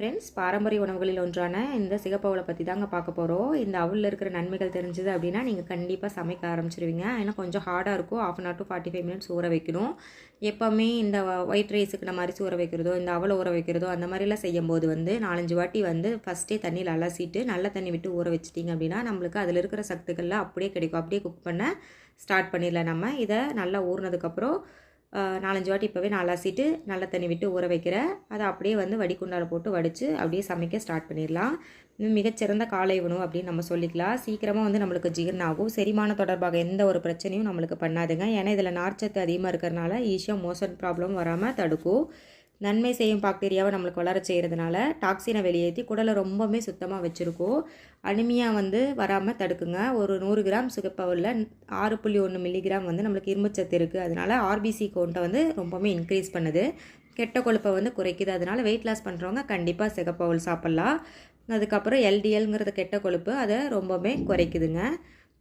Friends பாரம்பரிய உணவுகளில் ஒன்றான இந்த சிகப்பவளை பற்றி தாங்க பார்க்க போகிறோம் இந்த அவலில் இருக்கிற நன்மைகள் தெரிஞ்சுது அப்படின்னா நீங்கள் கண்டிப்பாக சமைக்க ஆரம்பிச்சிருவீங்க. ஏன்னா கொஞ்சம் ஹார்டாக இருக்கும். Half an hour to forty five minutes ஊற வைக்கணும். எப்போவுமே இந்த ஒயிட் ரைஸுக்கு நம்ம அரிசி ஊற வைக்கிறதோ இந்த அவலை ஊற வைக்கிறதோ அந்த மாதிரிலாம் செய்யும்போது வந்து நாலஞ்சு வாட்டி வந்து ஃபஸ்ட்டே தண்ணியில் அலசிட்டு நல்ல தண்ணி விட்டு ஊற வச்சிட்டிங்க அப்படின்னா நம்மளுக்கு அதில் இருக்கிற சத்துக்கள்லாம் அப்படியே கிடைக்கும். அப்படியே குக் பண்ண ஸ்டார்ட் பண்ணிடலாம் நம்ம. இதை நல்லா ஊறினதுக்கப்புறம் நாலஞ்சு வாட்டி இப்போவே நான் அலசிட்டு நல்ல தண்ணி விட்டு ஊற வைக்கிறேன் அதை அப்படியே வந்து வடிகுண்டால் போட்டு வடித்து அப்படியே சமைக்க ஸ்டார்ட் பண்ணிடலாம். மிகச்சிறந்த காலை உணவு அப்படின்னு நம்ம சொல்லிக்கலாம். சீக்கிரமாக வந்து நம்மளுக்கு ஜீரணம் ஆகும் செரிமான தொடர்பாக எந்த ஒரு பிரச்சனையும் நம்மளுக்கு பண்ணாதுங்க. ஏன்னா இதில் நார்ச்சத்து அதிகமாக இருக்கிறனால ஈஸியாக மோசன் ப்ராப்ளம் வராமல் தடுக்கும். நன்மை செய்யும் பாக்டீரியாவை நம்மளுக்கு வளர செய்கிறதுனால டாக்ஸினை வெளியேற்றி குடலை ரொம்பவுமே சுத்தமாக வச்சுருக்கோம். அனிமியா வந்து வராமல் தடுக்குங்க. ஒரு நூறு கிராம் சுகப்பவரில் ஆறு புள்ளி ஒன்று மில்லிகிராம் வந்து நம்மளுக்கு இரும்புச்சத்து இருக்குது அதனால் ஆர்பிசி கவுண்ட்டை வந்து ரொம்பவுமே இன்க்ரீஸ் பண்ணுது. கெட்ட கொழுப்பை வந்து குறைக்குது. அதனால் வெயிட் லாஸ் பண்ணுறவங்க கண்டிப்பாக சிகப்பவல் சாப்பிட்லாம். அதுக்கப்புறம் எல்டிஎல்ங்கிறது கெட்ட கொழுப்பு. அதை ரொம்பவுமே குறைக்குதுங்க.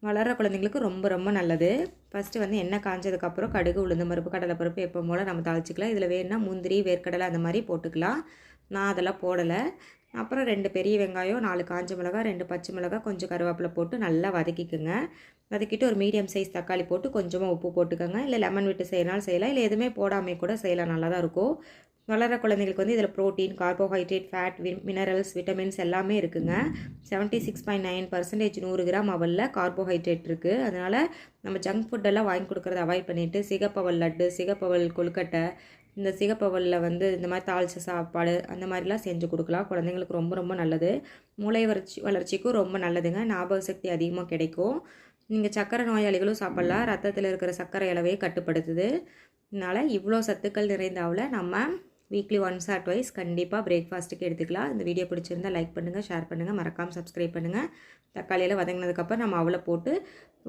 வளர்கிற குழந்தைங்களுக்கு ரொம்ப ரொம்ப நல்லது. ஃபஸ்ட்டு வந்து எண்ணெய் காஞ்சதுக்கப்புறம் கடுகு உளுந்து பருப்பு கடலை பருப்பு எப்போ போல் நம்ம தாளிச்சிக்கலாம். இதில் வேணும்னா முந்திரி வேர்க்கடலை அந்த மாதிரி போட்டுக்கலாம். நான் அதெல்லாம் போடலை. அப்புறம் ரெண்டு பெரிய வெங்காயம் நாலு காஞ்ச மிளகாய் ரெண்டு பச்சை மிளகாய் கொஞ்சம் கருவேப்பிலை போட்டு நல்லா வதக்கிக்குங்க. வதக்கிட்டு ஒரு மீடியம் சைஸ் தக்காளி போட்டு கொஞ்சமாக உப்பு போட்டுக்கோங்க. இல்லை லெமன் விட்டு செய்யலாம் செய்யலாம். இல்லை எதுவுமே போடாமல் கூட செய்யலாம். நல்லா தான் இருக்கும். வளர குழந்தைங்களுக்கு வந்து இதில் ப்ரோட்டீன் கார்போஹைட்ரேட் ஃபேட் வின் மினரல்ஸ் விட்டமின்ஸ் எல்லாமே இருக்குங்க. Seventy six point nine percentage நூறு கிராம் அவலில் கார்போஹைட்ரேட் இருக்குது அதனால் நம்ம ஜங்க் ஃபுட்டெல்லாம் வாங்கி கொடுக்குறத அவாய்ட் பண்ணிவிட்டு சிகப்பவல் லட்டு சிகப்பவல் கொழுக்கட்டை இந்த சிகப்பவலில் வந்து இந்த மாதிரி தாளிச்ச சாப்பாடு அந்த மாதிரிலாம் செஞ்சு கொடுக்கலாம். குழந்தைங்களுக்கு ரொம்ப ரொம்ப நல்லது. மூளை வளர்ச்சி வளர்ச்சிக்கும் ரொம்ப நல்லதுங்க. ஞாபக சக்தி அதிகமாக கிடைக்கும். நீங்கள் சக்கரை நோயாளிகளும் சாப்பிட்லாம். ரத்தத்தில் இருக்கிற சர்க்கரை அளவையை கட்டுப்படுத்துது. அதனால் இவ்வளோ சத்துக்கள் நிறைந்த அவளை நம்ம வீக்லி ஒன்ஸ் ஆர் டுவைஸ் கண்டிப்பாக பிரேக்ஃபாஸ்ட்டுக்கு எடுத்துக்கலாம். இந்த வீடியோ பிடிச்சிருந்தால் லைக் பண்ணுங்கள் ஷேர் பண்ணுங்கள் மறக்காமல் சப்ஸ்கிரைப் பண்ணுங்கள் தக்காளியில் வதங்கினதுக்கப்புறம் நம்ம அவளை போட்டு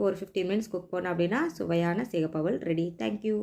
ஒரு ஃபிஃப்டீன் மினிட்ஸ் குக் பண்ணோம் அப்படின்னா சுவையான சிகப்பவல் ரெடி தேங்க்யூ